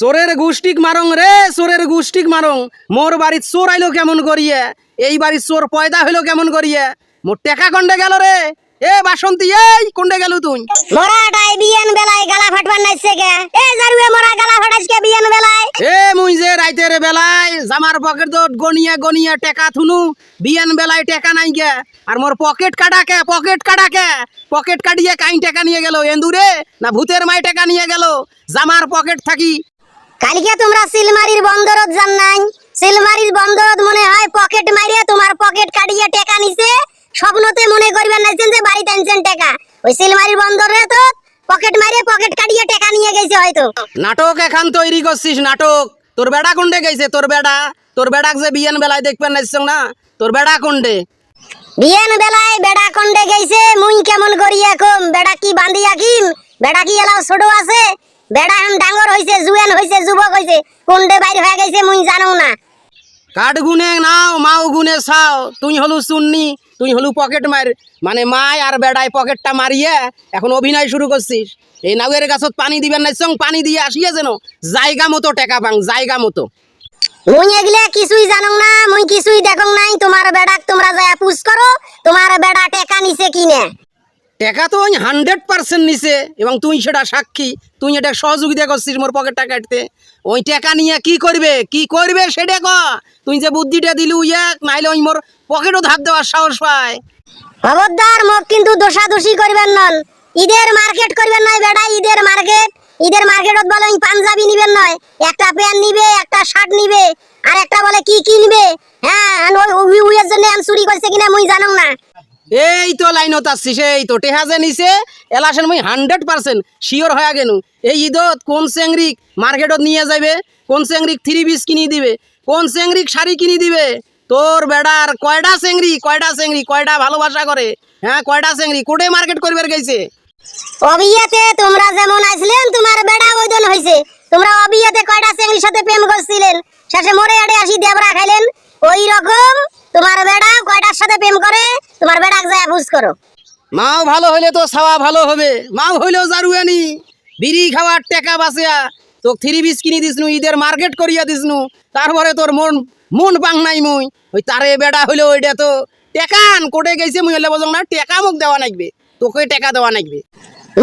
চোরের গুষ্টিক মারং রে চোরের গুষ্টিক মারং। মোর বাড়ির চোর আইলো কেমন করিয়ে? এই বাড়ির চোর পয়দা হইল কেমন করিয়ে? মোর টেকা কন্ডে গেল রে। এ বাসন্তী এই কোন্ডে গেল তুই? মরাটাই বিয়ান বেলায় গালা ফাটবার নাইছে কে এ জারুয়ে মরা গালা ফাটাইছে বিয়ান বেলায়। এ মুই যে রাইতের বেলায় জামার পকেট তো গনিয়া গনিয়া টেকা থুনু বিয়ান বেলায় টেকা নাই গে। আর মোর পকেট কাটা কে পকেট কাটা কে? পকেট কাটিয়ে কাই টেকা নিয়ে গেল। এন্দুরে না ভূতের মাই টেকা নিয়ে গেল। জামার পকেট থাকি কালকে তোমরা সিলমারির বন্দরত যান নাই সিলমারির বন্দরত মনে হয় পকেট মারিয়ে তোমার পকেট কাটিয়ে টাকা নিছে। স্বপ্নতে মনে করবেন নাইছেন যে বাড়ি টানছেন টাকা। ওই সিলমারির বন্দরে তো পকেট মারিয়ে পকেট কাটিয়ে টাকা নিয়ে গেছে হয়তো। নাটক এখান তৈরি করছিস নাটক। তোর বেড়া কোনডে গেছে? তোর বেড়া। তোর বেড়াক যে বিয়ান বেলায় দেখবেন নাইছ না? তোর বেড়া কোনডে? বিয়ান বেলায় বেড়া কন্ডে গেছে? মুই কেমন করি এখন? বেড়া কি বান্ধি আকিম বেড়া কি এলাও ছোট আছে? বেড়া এখন ডাঙর হইছে জুয়ান হইছে যুবক হইছে। কোনডে বাইর হয়ে গেছে মুই জানো না। কাঠ গুনে নাও মাও গুনে চাও। তুই হলু চুন্নি তুই হলু পকেট মার। মানে মায় আর বেড়ায় পকেটটা মারিয়ে এখন অভিনয় শুরু করছিস। এই নাউয়ের গাছত পানি দিবেন না সঙ্গ পানি দিয়ে আসিয়ে যেন জায়গা মতো টেকা পাং জায়গা মতো। মুই এগুলা কিছুই জানো না মুই কিছুই দেখো নাই। তোমার বেড়াক তোমরা যায় পুষ করো তোমার বেড়া টেকা নিছে কিনে। টাকা তো হান্ড্রেড পার্সেন্ট নিছে, এবং তুই সেটা সাক্ষী, তুই এটা সহযোগিতা করছিস মোর পকেটটা কাটতে। ওই টাকা নিয়ে কি করবে? কি করবে সেটা ক? তুই যে বুদ্ধিটা দিলু এক, নাইলে ওই মোর পকেটও ধার দেওয়ার সাহস পায়। খবরদার, মোক কিন্তু দোষাদোষি করবেন নন ঈদের মার্কেট করবেন নয় বেড়া ঈদের মার্কেট ঈদের মার্কেটত বলে ওই পাঞ্জাবি নিবেন নয়। একটা প্যান্ট নিবে, একটা শার্ট নিবে, আর একটা বলে কি কিনবে? হ্যাঁ ওই জন্য আমি চুরি করছে কিনা মুই জানো না। এই তো লাইনত আসছিস, এই তো টেহা যে নিছে এলাসেন মুই হান্ড্রেড পার্সেন্ট শিওর হয়ে গেনু। এই ঈদত কোন চেংরিক মার্কেটত নিয়ে যাবে কোন চেংরিক থ্রি পিস কিনি দিবে, কোন চেংরিক শাড়ি কিনি দিবে? তোর বেড়ার কয়টা চেংরি কয়টা চেংরি কয়টা ভালোবাসা করে? হ্যাঁ কয়টা চেংরি কোটে মার্কেট করবে গেছে? অবিয়াতে তোমরা যেমন আসলেন তোমার বেড়া ওইদন হইছে। তোমরা অবিয়াতে কয়টা চেংড়ির সাথে প্রেম করছিলেন? শেষে মরে আড়ে আসি দেবরা খাইলেন। ওই রকম তোমার বেড়া কয়টার সাথে প্রেম করে? তোমার বেড়াক যায় বুঝ করো। মাও ভালো হইলে তো ছাওয়া ভালো হবে। মাও হইলেও জারুয়ানি বিড়ি খাওয়ার টাকা বাঁচিয়া তো থ্রি পিস কিনি দিসনু ঈদের মার্কেট করিয়া দিসনু তারপরে তোর মন মন পাং নাই মুই। ওই তারে বেড়া হইল ওইটা তো টেকান কোটে গেছে মুই হলে বললাম না টেকা মুখ দেওয়া নাকবে তোকে টাকা দেওয়া নাকবে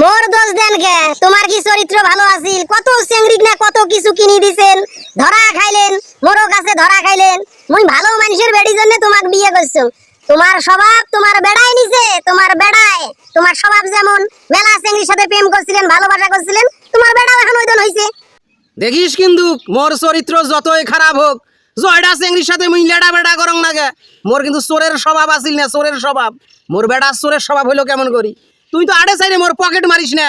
মোর দোষ দেন কে? তোমার কি চরিত্র ভালো আছিল? কত চেংড়িক না কত কিছু কিনি দিছেন? ধরা খাইলেন মোরও কাছে ধরা খাইলেন। মুই ভালো মানুষের বেড়ি জন্য তোমাক বিয়ে করছ তোমার স্বভাব তোমার বেড়াই নিছে তোমার বেড়ায়। তোমার স্বভাব যেমন মেলা চেংড়ির সাথে প্রেম করছিলেন ভালোবাসা করছিলেন তোমার বেড়াও এখন ওইদন হইছে। দেখিস কিন্তু মোর চরিত্র যতই খারাপ হোক জয়ডা চেংড়ির সাথে মুই লেডা বেড়া করং নাগে মোর কিন্তু চোরের স্বভাব আছিল না চোরের স্বভাব। মোর বেড়া চোরের স্বভাব হইল কেমন করি? তুই তো আড়ে সাইডে মোর পকেট মারিস না।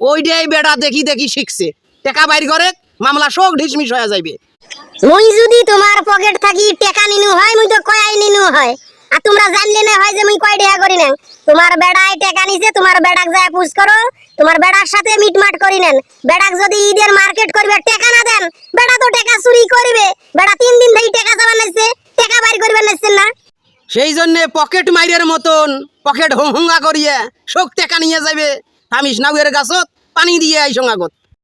ওইটাই বেড়া দেখি দেখি শিখছে। টাকা বাইর করে মামলা শোক ঢিসমিস হয়ে যাইবে। মুই যদি তোমার পকেট থাকি টাকা নিনু হয় মুই তো কয়াই নিনু হয়। আর তোমরা জানলে না হয় যে মুই কয় টাকা করি নেন। তোমার বেড়ায় টাকা নিছে, তোমার বেড়াক যায় পুষ করো, তোমার বেড়ার সাথে মিটমাট করি নেন। বেড়াক যদি ঈদের মার্কেট করবে টাকা না দেন, বেড়া তো টাকা চুরি করবে। বেড়া তিন দিন থেকে টাকা চাবার নাইছে টাকা বাইর করবে নাইছেন না? সেই জন্যে পকেট মাইরের মতন, পকেট হুঙ্গা করিয়ে শোক টাকা নিয়ে যাবে থামিস নাউয়ের গাছত পানি দিয়ে আইসং আগত।